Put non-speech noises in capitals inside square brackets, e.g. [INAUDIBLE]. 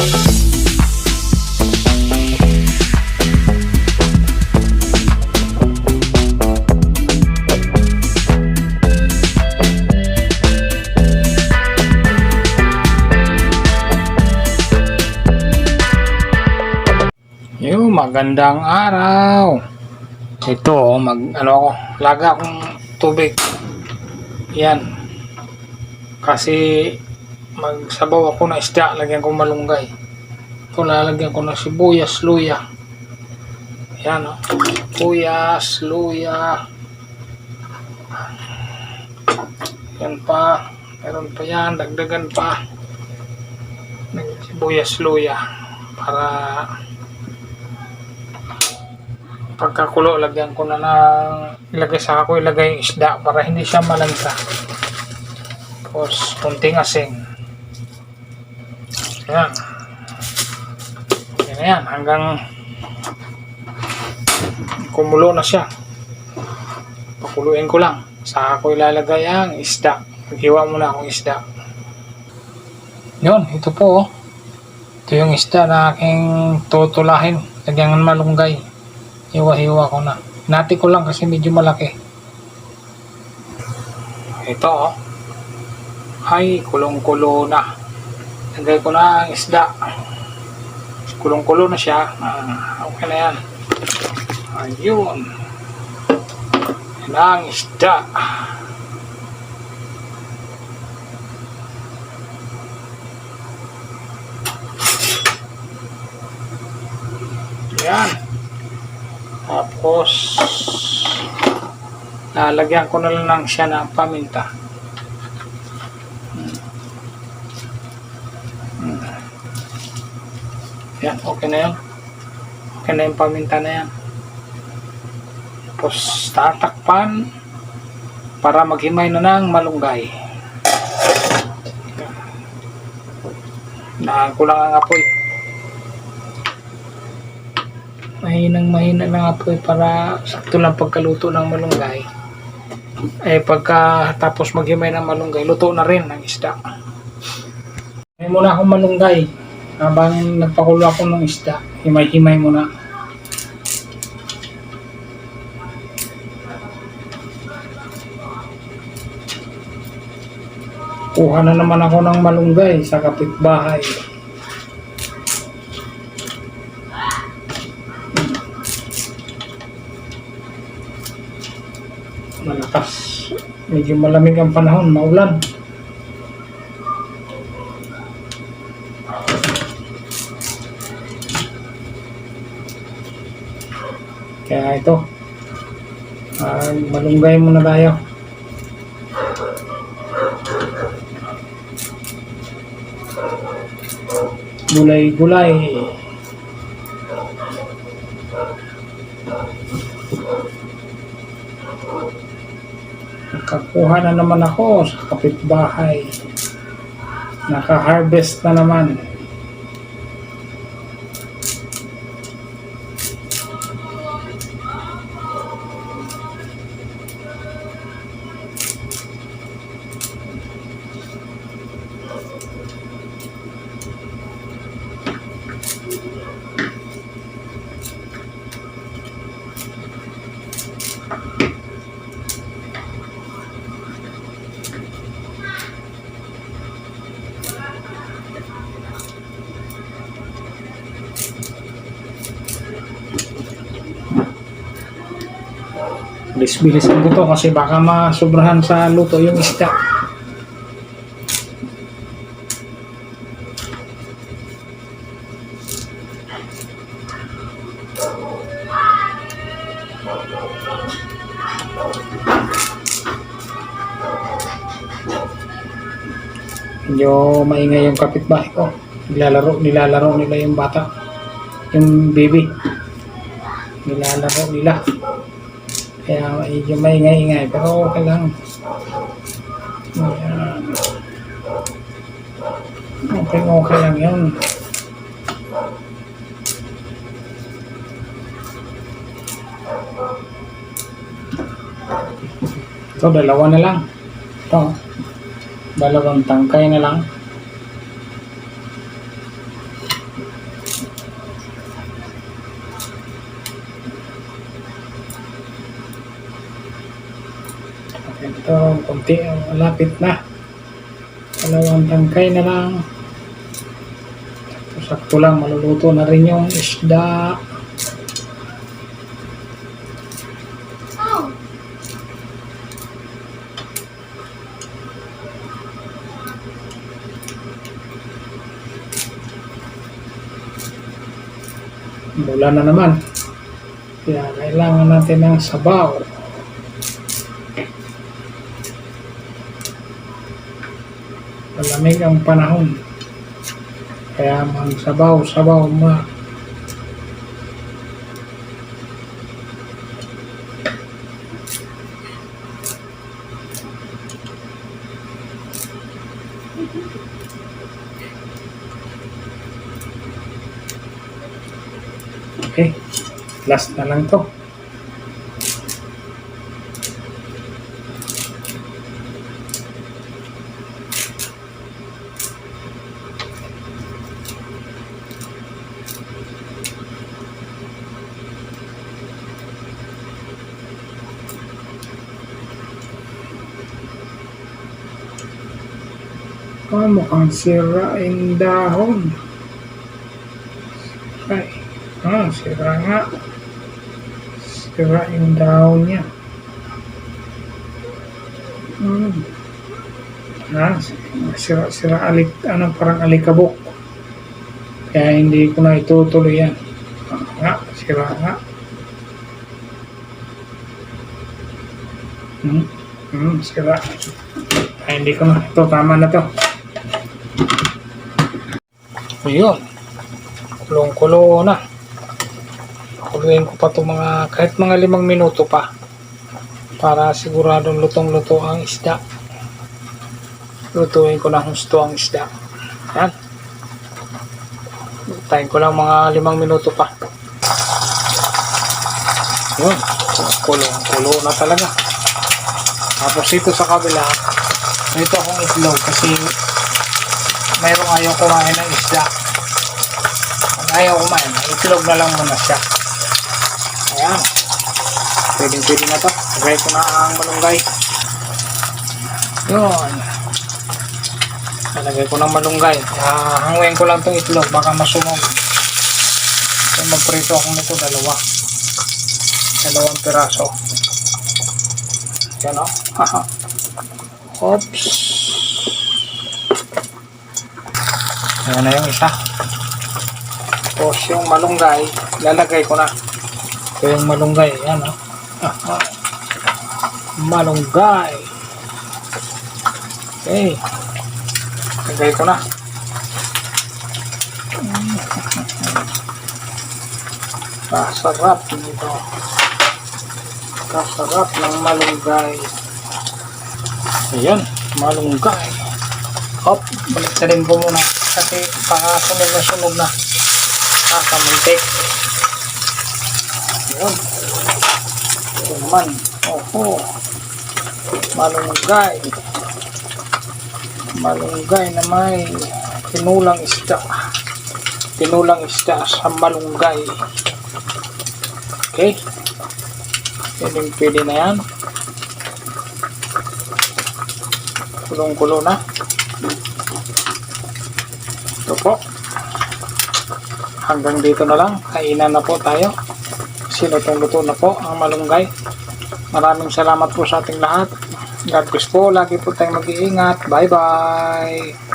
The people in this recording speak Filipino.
Yo, magandang araw. Ito, oh, mag ano ako, laga akong tubig. Yan. Kasi magsabaw ako na isda, lagyan ko malunggay. Ito lalagyan ko ng sibuyas, luya. Yan oh. Sibuyas, luya. Yan pa. Meron pa yan, dagdagan pa. Ng Sibuyas, luya. Para pagkakulo, lagyan ko na ng ilagay sa ako, ilagay yung isda para hindi siya malanta. Tapos, kunting asing. Yan. Yan na yan, hanggang kumulo na siya. Pakuluin ko lang. Sa ako ilalagay ang isda. Maghiwa muna akong isda. Yun, ito po oh. Ito yung isda na aking tutulahin. Lagyan ng malunggay. Hiwa-hiwa ko na. Nati ko lang kasi medyo malaki. Ito oh. Ay, kulong-kulo na. Lagay ko na ang isda. Kulong-kulo na siya. Ah, okay na yan. Ayun. Yan ang isda. Yan. Tapos, lalagyan ko na lang siya ng paminta. Hmm. Hmm. Yan, okay na yan. Okay na yung paminta na yan. Tapos, tatakpan para maghimay na ng malunggay. Nahan ko lang ang apoy mahinang mahina lang apoy para sakto lang pagkaluto ng malunggay eh pagka tapos maghimay ng malunggay luto na rin ang isda may muna akong malunggay habang nagpakulo ako ng isda himay-himay muna. Kuha na naman ako ng malunggay sa kapitbahay. Malakas. Medyo malamig ang panahon maulan kaya ito ah, malunggay muna tayo gulay gulay Nakakuha na naman ako sa kapitbahay. Naka-harvest na naman. Bilis-bilisan ko to kasi baka masobrahan sa luto yung isda. Medyo maingay yung kapitbahay ko. Nilalaro, nilalaro nila yung bata. Yung baby. Nilalaro nila. Kaya medyo maingay-ingay. Pero okay lang. Ayan. Okay, okay lang yun. Ito, dalawa na lang. Ito, dalawang tangkay na lang. Ito, konti ang malapit na. Dalawang tangkay na lang. Sakto lang, maluluto na rin yung isda. Mula na naman. Kaya kailangan natin ng sabaw. Malamig ang panahon. Kaya magsabaw-sabaw ma. Okay. Last na lang to. Ah, mukhang sira yung dahon. Ay, ah, sira nga. Sira yung dahon niya. Hmm. Ah, sira-sira alik, ano, parang alikabok. Kaya hindi ko na itutuloy yan. Ah, nga, sira nga. Hmm, hmm, sira. Ay, hindi ko na. Ito, tama na to. Ayun. Kulong-kulo na. Kuluin ko pa to mga, kahit mga limang minuto pa. Para siguradong lutong-luto ang isda. Lutuin ko na husto ang isda. Yan. Tayin ko lang mga limang minuto pa. Yun. Kulong-kulo na talaga. Tapos ito sa kabila, ito akong itlog kasi mayroong ayaw kumain ng isda. Kung ayaw kumain, itlog na lang muna siya. Ayan. Pwedeng pwede na to. Lagay ko na ang malunggay. Yun. Nalagay ko ng malunggay. Hangwain ko lang itong itlog. Baka masunog. So, magprito ako nito dalawa. Dalawang piraso. Yan o. Haha. [LAUGHS] Oops. Ayan na yung isa. Tapos yung malunggay, lalagay ko na. Ito yung malunggay. Ayan o. Ah, ah. [LAUGHS] Malunggay. Okay. Lagay ko na. [LAUGHS] Kasarap nito. Kasarap ng malunggay. Ayan, malunggay. Hop, balik na rin ko muna. Kasi baka sunog na sunog na. Kakamuntik. Ayan. Ito naman. Oho. Malunggay. Malunggay na may tinulang isda. Tinulang isda sa malunggay. Okay. Pwedeng pwede na yan. Kulong-kulo na. Ito po. Hanggang dito na lang. Kainan na po tayo. Sinutong-luto na po ang malunggay. Maraming salamat po sa ating lahat. God bless po. Lagi po tayong mag-iingat. Bye-bye.